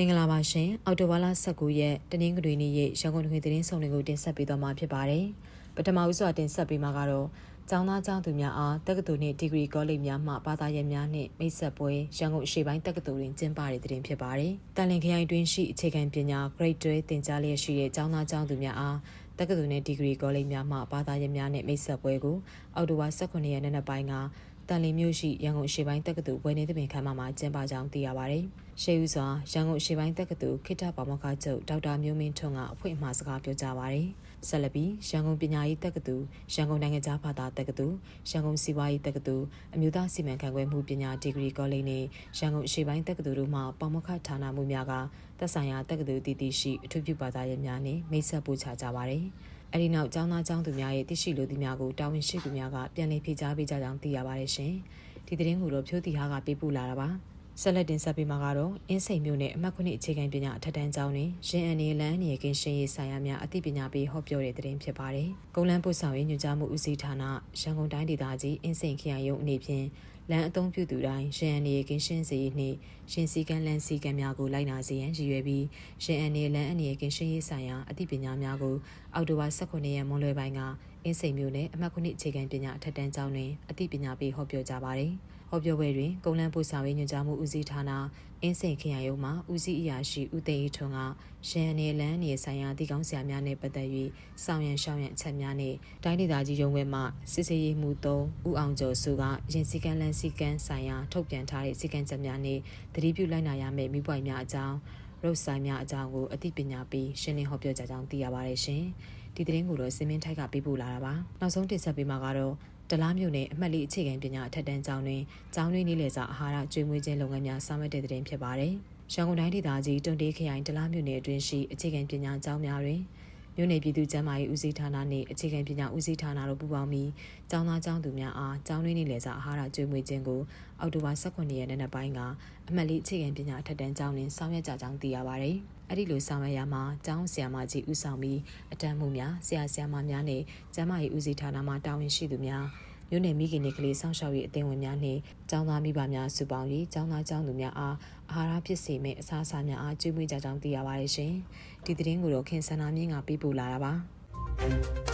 မင်္ဂလာပါရှင်အော်တိုဘာလ19ရက်တနင်္ဂနွေနေ့ရက်ရန်ကုန်တွင်သတင်းဆောင်တွေကိုတင်ဆက်ပေးသွားမှာဖြစ်ပါတယ်ပထမဦးစွာတင်ဆက်ပေးမှာကတော့ကျောင်းသားကျောင်းသူများအားတက္ကသိုလ်နှင့်ဒီဂရီကောလိပ်များမှဘာသာရပ်များနှင့်မိတ်ဆက်ပွဲရန်ကုန်အရှေ့ပိုင်းတက္ကသိုလ်တွင်ကျင်းပတဲ့သတင်းဖြစ်ပါတယ်တန်လင်ခရိုင်တွင်ရှိအခြေခံပညာ Grade 12သင်ကြားလျက်ရှိတဲ့ကျောင်းသားကျောင်းသူများအားတက္ကသိုလ်နှင့်ဒီဂရီကောလိပ်များမှဘာသာရပ်များနှင့်မိတ်ဆက်ပွဲကိုအောက်တိုဘာ18ရက်နေ့နက်ပိုင်းက တန်လီမြို့ရှိရန်ကုန်အရှေ့ပိုင်းတက္ကသိုလ်ဝယ်နေသပင်ခမ်းမမှာကျင်းပကြောင်းသိရပါတယ်။ရှေးဦးစွာရန်ကုန်အရှေ့ပိုင်းတက္ကသိုလ်ခိတ္တပါမောက္ခချုပ်ဒေါက်တာမျိုးမင်းထွန်းကအဖွင့်အမှာစကားပြောကြားပါတယ်။ဆက်လက်ပြီးရန်ကုန်ပညာရေးတက္ကသိုလ်ရန်ကုန်နိုင်ငံသားဘာသာတက္ကသိုလ်ရန်ကုန်စီးပွားရေးတက္ကသိုလ်အမျိုးသားစီမံခန့်ခွဲမှုပညာဒီဂရီကောလိပ်နဲ့ရန်ကုန်အရှေ့ပိုင်းတက္ကသိုလ်တို့မှပါမောက္ခဌာနမှုများကသက်ဆိုင်ရာတက္ကသိုလ်တည်တည်ရှိအထူးပြုဘာသာရပ်များနဲ့မိတ်ဆက်ပို့ချကြပါတယ်။ အဲဒီနောက်ကျောင်းသားကျောင်းသူများရဲ့တရှိလိုသူများကိုတာဝန်ရှိသူများကပြန်လည်ဖြေကြားပေးကြကြောင်းသိရပါတယ်ရှင်။ဒီသတင်းကိုတော့ဖြိုးတီဟာကပေးပို့လာတာပါဆက်လက်တင်ဆက်ပေးမှာကတော့အင်းစိန်မြို့နယ်အမှတ်9အခြေခံပညာအထက်တန်းကျောင်းတွင်ရင်အန်နီလန်းနေကင်းရှင်းရေးဆိုင်ရာများအသိပညာပေးဟောပြောတဲ့သတင်းဖြစ်ပါတယ်။ကုန်းလန်းပို့ဆောင်ရေးညွှန်ကြားမှုဦးစီးဌာနရန်ကုန်တိုင်းဒေသကြီးအင်းစိန်ခရိုင်ရုံးအနေဖြင့် လမ်းအသုံးပြုသူတိုင်းရင်အန်နီကင်းရှင်းစေရေးနှင့်ရှင်စည်းကမ်းလမ်းစည်းကမ်းများကိုလိုက်နာစေရန်ရည်ရွယ်ပြီးရင်အန်နီလန်းအနေကင်းရှင်းရေးဆိုင်ရာအသိပညာများကိုအောက်တိုဘာ18ရက်မွန်းလွဲပိုင်းကအင်းစိန်မြို့နယ်အမှတ်9အခြေခံပညာအထက်တန်းကျောင်းတွင်အသိပညာပေးဟောပြောကြပါတယ်။ ဟောပြောပွဲတွင်ကုန်းလန်းပို့ဆောင်ရေးညွှန်ကြားမှုဦးစီးဌာနအင်းစိန်ခရိုင်ရုံးမှဦးစီးအရာရှိဦးသိန်းထွန်းကရန်နယ်လန်းနေဆိုင်ရာတည်ကောင်းဆရာများနှင့်ပတ်သက်၍ဆောင်ရန်ရှောင်းရန်အချက်များနှင့်တိုင်းဒေသကြီးရုံးခွဲမှစစ်စေးရေးမှု3ဦးအောင်ကျော်စုကရင်စည်းကမ်းလန်းစည်းကမ်းဆိုင်ရာထုတ်ပြန်ထားတဲ့စည်းကမ်းချက်များနှင့်တတိပြုလိုက်နာရမယ့်မိပွိုင်များအကြောင်းရုပ်ဆိုင်များအကြောင်းကိုအသိပညာပေးရှင်းလင်းဟောပြောကြကြောင်းသိရပါတယ်ရှင်။ဒီသတင်းကိုတော့စင်မင်းထိုက်ကပေးပို့လာတာပါ။နောက်ဆုံးတင်ဆက်ပေးမှာကတော့ တလားမြို့နယ်အမှတ်လေးအခြေခံပညာအထက်တန်းကျောင်းတွင်ကျောင်းတွင်နေလေစာအာဟာရကျွေးမွေးခြင်းလုပ်ငန်းများဆောင်ရွက်တဲ့တဲ့တင်ဖြစ်ပါတယ်။ရန်ကုန်တိုင်းဒေသကြီးတွန်တေးခရိုင်တလားမြို့နယ်အတွင်းရှိအခြေခံပညာကျောင်းများတွင် မြို့နယ်ပြည်သူ့ကျန်းမာရေးဦးစီးဌာနနှင့်အခြေခံပညာဦးစီးဌာနတို့ပူးပေါင်းပြီးကျောင်းသားကျောင်းသူများအားကျောင်းတွင်းနေလေစာအာဟာရကျွေးမွေးခြင်းကိုအောက်တိုဘာ18ရက်နေ့နက်ပိုင်းကအမှတ်လေးအခြေခံပညာအထက်တန်းကျောင်းတွင်ဆောင်ရွက်ကြကြောင်းသိရပါတယ်။အဲ့ဒီလိုဆောင်ရွက်ရမှာကျောင်းဆရာမကြီးဦးဆောင်ပြီးအတန်းမှုများဆရာဆရာမများနဲ့ကျန်းမာရေးဦးစီးဌာနမှတာဝန်ရှိသူများ မြို့နယ်မိခင်တွေကလေးစောင့်ရှောက်ရေးအသင်းဝင်များနှင့်ကျောင်းသားမိဘများစုပေါင်းပြီးကျောင်းသားကျောင်းသူများအားအာဟာရဖြစ်စေမယ့်အစားအစာများအားကျွေးမွေးကြကြောင်းသိရပါတယ်ရှင်။ဒီသတင်းကိုတော့ခင်စန္ဒာမြင့်ကပေးပို့လာတာပါ။